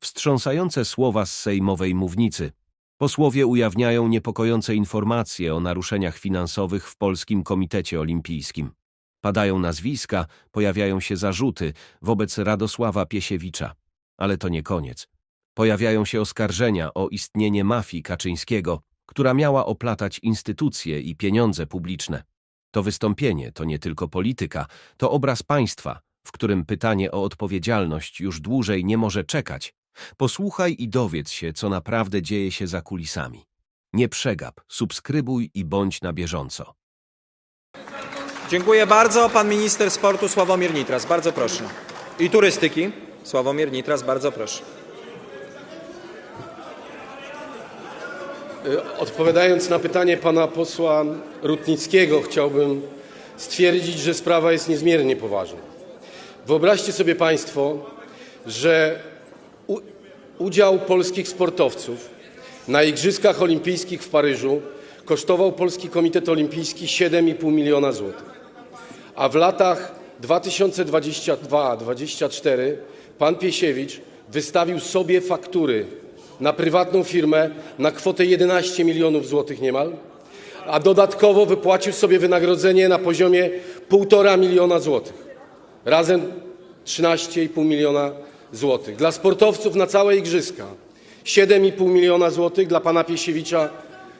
Wstrząsające słowa z sejmowej mównicy. Posłowie ujawniają niepokojące informacje o naruszeniach finansowych w Polskim Komitecie Olimpijskim. Padają nazwiska, pojawiają się zarzuty wobec Radosława Piesiewicza. Ale to nie koniec. Pojawiają się oskarżenia o istnienie mafii Kaczyńskiego, która miała oplatać instytucje i pieniądze publiczne. To wystąpienie to nie tylko polityka, to obraz państwa, w którym pytanie o odpowiedzialność już dłużej nie może czekać. Posłuchaj i dowiedz się, co naprawdę dzieje się za kulisami. Nie przegap, subskrybuj i bądź na bieżąco. Dziękuję bardzo. Pan minister sportu Sławomir Nitras, bardzo proszę. I turystyki Sławomir Nitras, bardzo proszę. Odpowiadając na pytanie pana posła Rutnickiego, chciałbym stwierdzić, że sprawa jest niezmiernie poważna. Wyobraźcie sobie państwo, że udział polskich sportowców na Igrzyskach Olimpijskich w Paryżu kosztował Polski Komitet Olimpijski 7,5 miliona złotych. A w latach 2022-2024 pan Piesiewicz wystawił sobie faktury na prywatną firmę na kwotę 11 milionów złotych niemal, a dodatkowo wypłacił sobie wynagrodzenie na poziomie 1,5 miliona złotych. Razem 13,5 miliona złotych. Dla sportowców na całe igrzyska 7,5 miliona złotych, dla pana Piesiewicza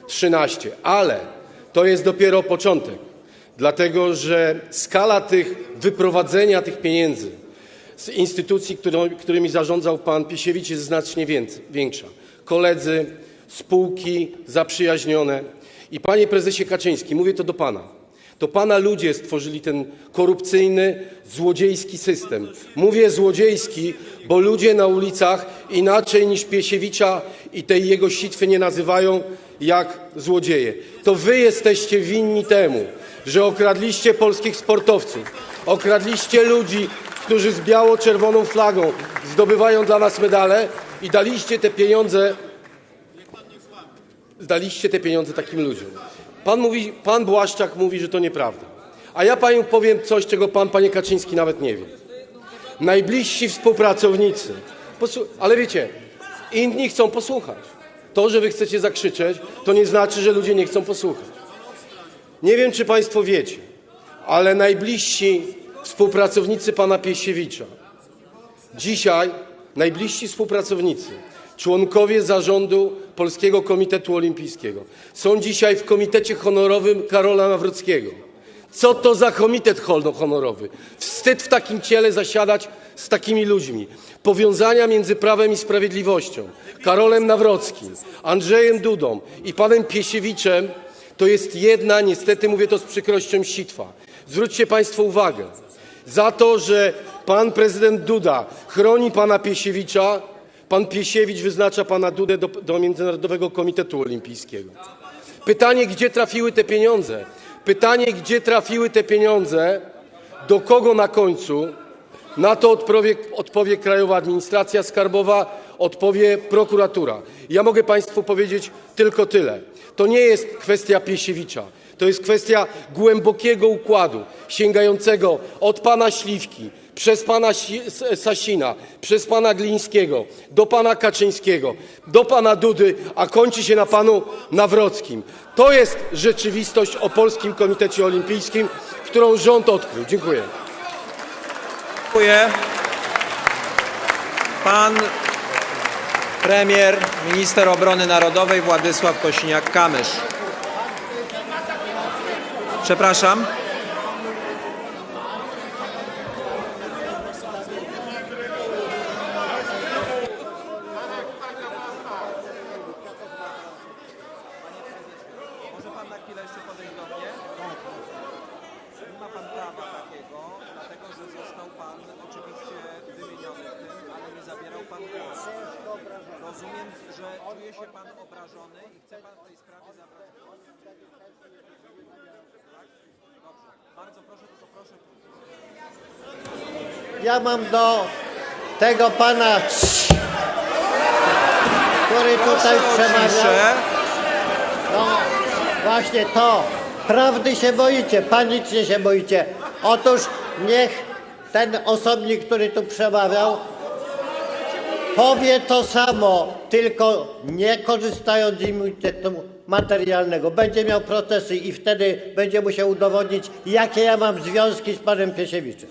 13. Ale to jest dopiero początek, dlatego że skala tych wyprowadzenia tych pieniędzy z instytucji, którymi zarządzał pan Piesiewicz jest znacznie większa. Koledzy, spółki zaprzyjaźnione. I panie prezesie Kaczyński, mówię to do pana. To pana ludzie stworzyli ten korupcyjny, złodziejski system. Mówię złodziejski, bo ludzie na ulicach inaczej niż Piesiewicza i tej jego sitwy nie nazywają jak złodzieje. To wy jesteście winni temu, że okradliście polskich sportowców, okradliście ludzi, którzy z biało-czerwoną flagą zdobywają dla nas medale i daliście te pieniądze daliście te pieniądze takim ludziom. Pan, mówi, pan Błaszczak mówi, że to nieprawda. A ja panu powiem coś, czego pan, panie Kaczyński, nawet nie wie. Najbliżsi współpracownicy, posłu- ale wiecie, inni chcą posłuchać. To, że wy chcecie zakrzyczeć, to nie znaczy, że ludzie nie chcą posłuchać. Nie wiem, czy państwo wiecie, ale najbliżsi współpracownicy pana Piesiewicza, dzisiaj najbliżsi współpracownicy, członkowie zarządu Polskiego Komitetu Olimpijskiego są dzisiaj w Komitecie Honorowym Karola Nawrockiego. Co to za komitet honorowy? Wstyd w takim ciele zasiadać z takimi ludźmi. Powiązania między Prawem i Sprawiedliwością, Karolem Nawrockim, Andrzejem Dudą i panem Piesiewiczem to jest jedna, niestety mówię to z przykrością, sitwa. Zwróćcie państwo uwagę, za to, że pan prezydent Duda chroni pana Piesiewicza, pan Piesiewicz wyznacza pana Dudę do, do Międzynarodowego Komitetu Olimpijskiego. Pytanie, gdzie trafiły te pieniądze? Pytanie, gdzie trafiły te pieniądze? Do kogo na końcu? Na to odpowie, odpowie Krajowa Administracja Skarbowa, odpowie prokuratura. Ja mogę Państwu powiedzieć tylko tyle. To nie jest kwestia Piesiewicza. To jest kwestia głębokiego układu, sięgającego od pana Śliwki, przez pana Sasina, przez pana Glińskiego, do pana Kaczyńskiego, do pana Dudy, a kończy się na panu Nawrockim. To jest rzeczywistość o Polskim Komitecie Olimpijskim, którą rząd odkrył. Dziękuję. Dziękuję. Pan premier, minister obrony narodowej Władysław Kośniak-Kamysz. Przepraszam. Chwilę jeszcze podejść do mnie? Nie ma pan prawa takiego, dlatego że został pan oczywiście wymieniony tym, ale nie zabierał pan głosu. Rozumiem, że czuje się pan obrażony i chce pan w tej sprawie zabrać głos. Tak? Dobrze. Bardzo proszę, tylko proszę. Ja mam do tego pana, który tutaj przemawiał. Właśnie to. Prawdy się boicie, panicznie się boicie. Otóż niech ten osobnik, który tu przemawiał, powie to samo, tylko nie korzystając z immunitetu materialnego. Będzie miał protesty i wtedy będzie musiał udowodnić, jakie ja mam związki z panem Piesiewiczem.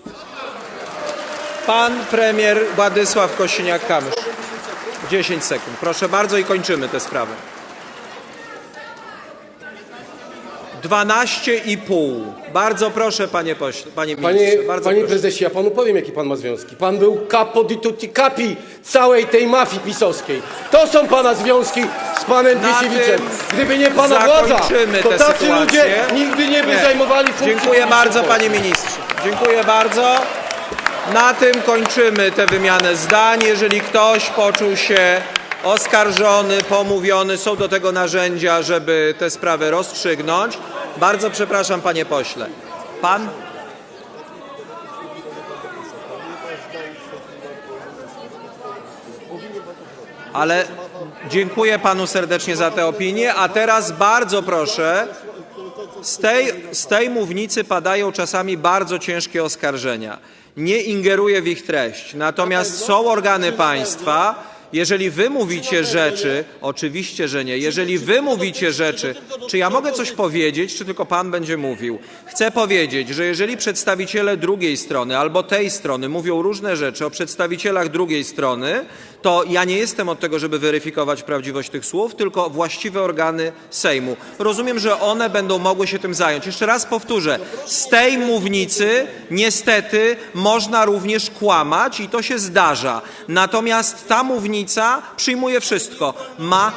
Pan premier Władysław Kosiniak-Kamysz. 10 sekund. Proszę bardzo i kończymy tę sprawę. 12,5. Bardzo proszę, panie pośle, panie ministrze. Panie, bardzo panie proszę. prezesie, ja panu powiem, jakie pan ma związki. Pan był capo di tutti capi całej tej mafii pisowskiej. To są pana związki z panem Na Piesiewiczem. tym Gdyby nie pana władza, zakończymy to tę tacy sytuację. ludzie nigdy nie by zajmowali funkcji Dziękuję bardzo, panie ministrze. Dziękuję bardzo. Na tym kończymy tę wymianę zdań. Jeżeli ktoś poczuł się oskarżony, pomówiony, są do tego narzędzia, żeby tę sprawę rozstrzygnąć. Bardzo przepraszam, panie pośle. Pan? Ale dziękuję panu serdecznie za tę opinię, a teraz bardzo proszę, z tej, z tej mównicy padają czasami bardzo ciężkie oskarżenia. Nie ingeruję w ich treść. Natomiast są organy państwa, jeżeli wy mówicie rzeczy, oczywiście, że nie, jeżeli wy mówicie rzeczy, czy ja mogę coś powiedzieć, czy tylko pan będzie mówił? Chcę powiedzieć, że jeżeli przedstawiciele drugiej strony albo tej strony mówią różne rzeczy o przedstawicielach drugiej strony, to ja nie jestem od tego, żeby weryfikować prawdziwość tych słów, tylko właściwe organy Sejmu. Rozumiem, że one będą mogły się tym zająć. Jeszcze raz powtórzę, z tej mównicy niestety można również kłamać i to się zdarza. Natomiast ta mównica przyjmuje wszystko. Ma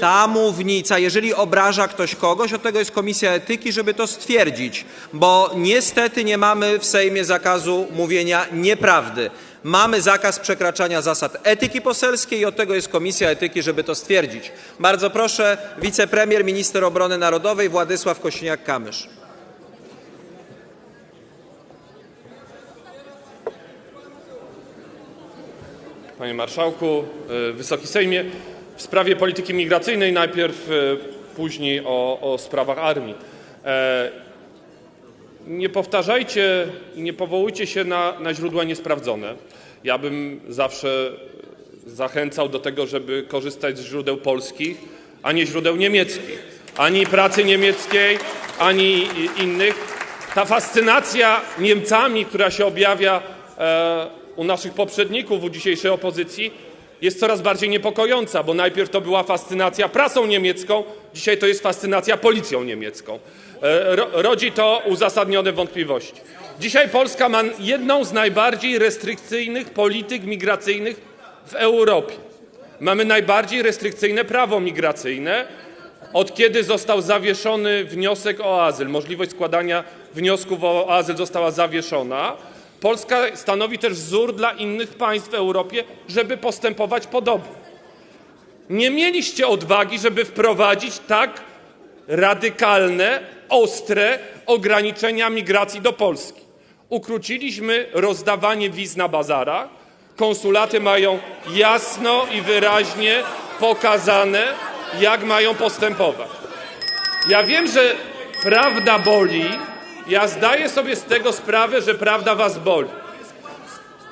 ta mównica, jeżeli obraża ktoś kogoś, od tego jest komisja etyki, żeby to stwierdzić, bo niestety nie mamy w Sejmie zakazu mówienia nieprawdy. Mamy zakaz przekraczania zasad etyki poselskiej i od tego jest komisja etyki, żeby to stwierdzić. Bardzo proszę, wicepremier, minister obrony narodowej Władysław Kosiniak-Kamysz. Panie Marszałku, e, Wysoki Sejmie, w sprawie polityki migracyjnej najpierw, e, później o, o sprawach armii. E, Nie powtarzajcie i nie powołujcie się na, na źródła niesprawdzone. Ja bym zawsze zachęcał do tego, żeby korzystać z źródeł polskich, a nie źródeł niemieckich. Ani pracy niemieckiej, ani innych. Ta fascynacja Niemcami, która się objawia u naszych poprzedników, u dzisiejszej opozycji, jest coraz bardziej niepokojąca, bo najpierw to była fascynacja prasą niemiecką, dzisiaj to jest fascynacja policją niemiecką. E, ro, rodzi to uzasadnione wątpliwości. Dzisiaj Polska ma jedną z najbardziej restrykcyjnych polityk migracyjnych w Europie. Mamy najbardziej restrykcyjne prawo migracyjne, od kiedy został zawieszony wniosek o azyl, możliwość składania wniosków o azyl została zawieszona. Polska stanowi też wzór dla innych państw w Europie, żeby postępować podobnie. Nie mieliście odwagi, żeby wprowadzić tak radykalne, ostre ograniczenia migracji do Polski. Ukróciliśmy rozdawanie wiz na bazarach. Konsulaty mają jasno i wyraźnie pokazane, jak mają postępować. Ja wiem, że prawda boli. Ja zdaję sobie z tego sprawę, że prawda was boli.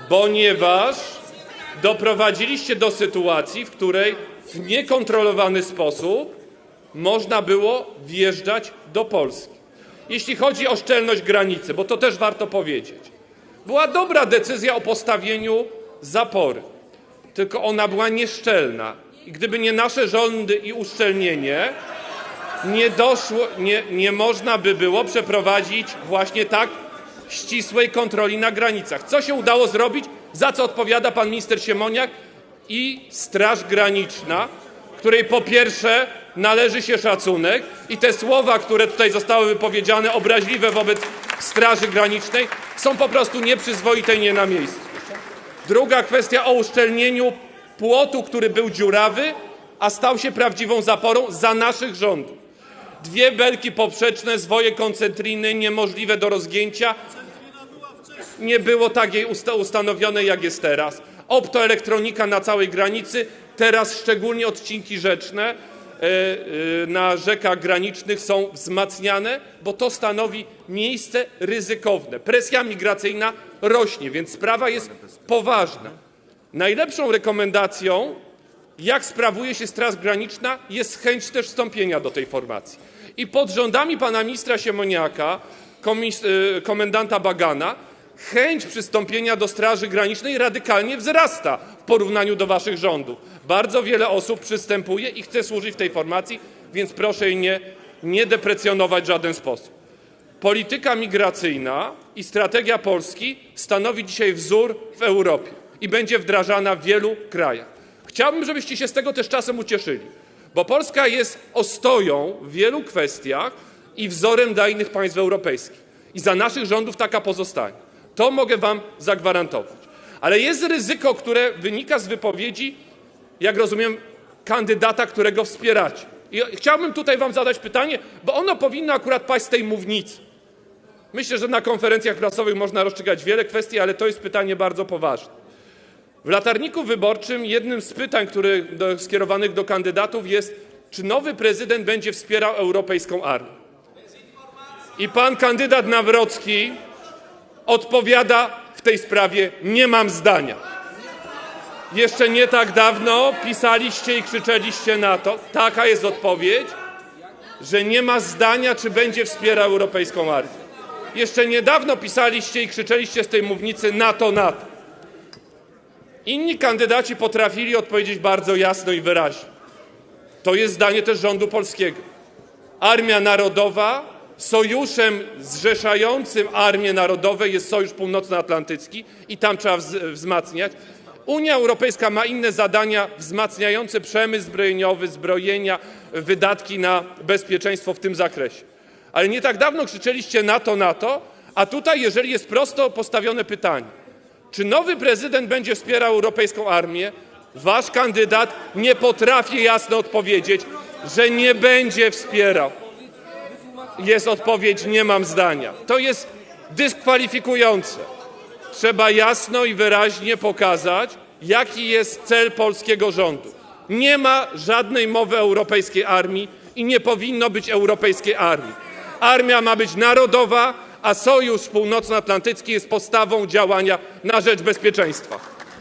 Ponieważ doprowadziliście do sytuacji, w której w niekontrolowany sposób można było wjeżdżać do Polski. Jeśli chodzi o szczelność granicy, bo to też warto powiedzieć, była dobra decyzja o postawieniu zapory, tylko ona była nieszczelna. I gdyby nie nasze rządy i uszczelnienie, nie doszło, nie, nie można by było przeprowadzić właśnie tak ścisłej kontroli na granicach. Co się udało zrobić? Za co odpowiada pan minister Siemoniak i Straż Graniczna, której po pierwsze należy się szacunek i te słowa, które tutaj zostały wypowiedziane, obraźliwe wobec Straży Granicznej, są po prostu nieprzyzwoite i nie na miejscu. Druga kwestia o uszczelnieniu płotu, który był dziurawy, a stał się prawdziwą zaporą za naszych rządów. Dwie belki poprzeczne, zwoje koncentriny, niemożliwe do rozgięcia. Nie było takiej usta- ustanowionej, jak jest teraz. Optoelektronika na całej granicy, teraz szczególnie odcinki rzeczne e, e, na rzekach granicznych są wzmacniane, bo to stanowi miejsce ryzykowne. Presja migracyjna rośnie, więc sprawa jest poważna. Najlepszą rekomendacją, jak sprawuje się Straż Graniczna, jest chęć też wstąpienia do tej formacji. I pod rządami pana ministra Siemoniaka, y, komendanta Bagana, chęć przystąpienia do Straży Granicznej radykalnie wzrasta w porównaniu do waszych rządów. Bardzo wiele osób przystępuje i chce służyć w tej formacji, więc proszę jej nie, nie deprecjonować w żaden sposób. Polityka migracyjna i strategia Polski stanowi dzisiaj wzór w Europie i będzie wdrażana w wielu krajach. Chciałbym, żebyście się z tego też czasem ucieszyli, bo Polska jest ostoją w wielu kwestiach i wzorem dla innych państw europejskich. I za naszych rządów taka pozostanie. To mogę Wam zagwarantować. Ale jest ryzyko, które wynika z wypowiedzi, jak rozumiem, kandydata, którego wspieracie. I chciałbym tutaj Wam zadać pytanie, bo ono powinno akurat paść z tej mównicy. Myślę, że na konferencjach prasowych można rozstrzygać wiele kwestii, ale to jest pytanie bardzo poważne. W latarniku wyborczym jednym z pytań, skierowanych do kandydatów jest, czy nowy prezydent będzie wspierał europejską armię. I pan kandydat Nawrocki odpowiada w tej sprawie: Nie mam zdania. Jeszcze nie tak dawno pisaliście i krzyczeliście na to, taka jest odpowiedź, że nie ma zdania, czy będzie wspierał europejską armię. Jeszcze niedawno pisaliście i krzyczeliście z tej mównicy NATO, NATO. Inni kandydaci potrafili odpowiedzieć bardzo jasno i wyraźnie. To jest zdanie też rządu polskiego. Armia Narodowa, sojuszem zrzeszającym armie narodowe jest Sojusz Północnoatlantycki i tam trzeba wz- wzmacniać. Unia Europejska ma inne zadania wzmacniające przemysł zbrojeniowy, zbrojenia, wydatki na bezpieczeństwo w tym zakresie. Ale nie tak dawno krzyczeliście NATO, NATO, a tutaj, jeżeli jest prosto postawione pytanie, czy nowy prezydent będzie wspierał europejską armię, wasz kandydat nie potrafi jasno odpowiedzieć, że nie będzie wspierał. Jest odpowiedź: nie mam zdania. To jest dyskwalifikujące. Trzeba jasno i wyraźnie pokazać, jaki jest cel polskiego rządu. Nie ma żadnej mowy europejskiej armii i nie powinno być europejskiej armii. Armia ma być narodowa, a Sojusz Północnoatlantycki jest podstawą działania na rzecz bezpieczeństwa.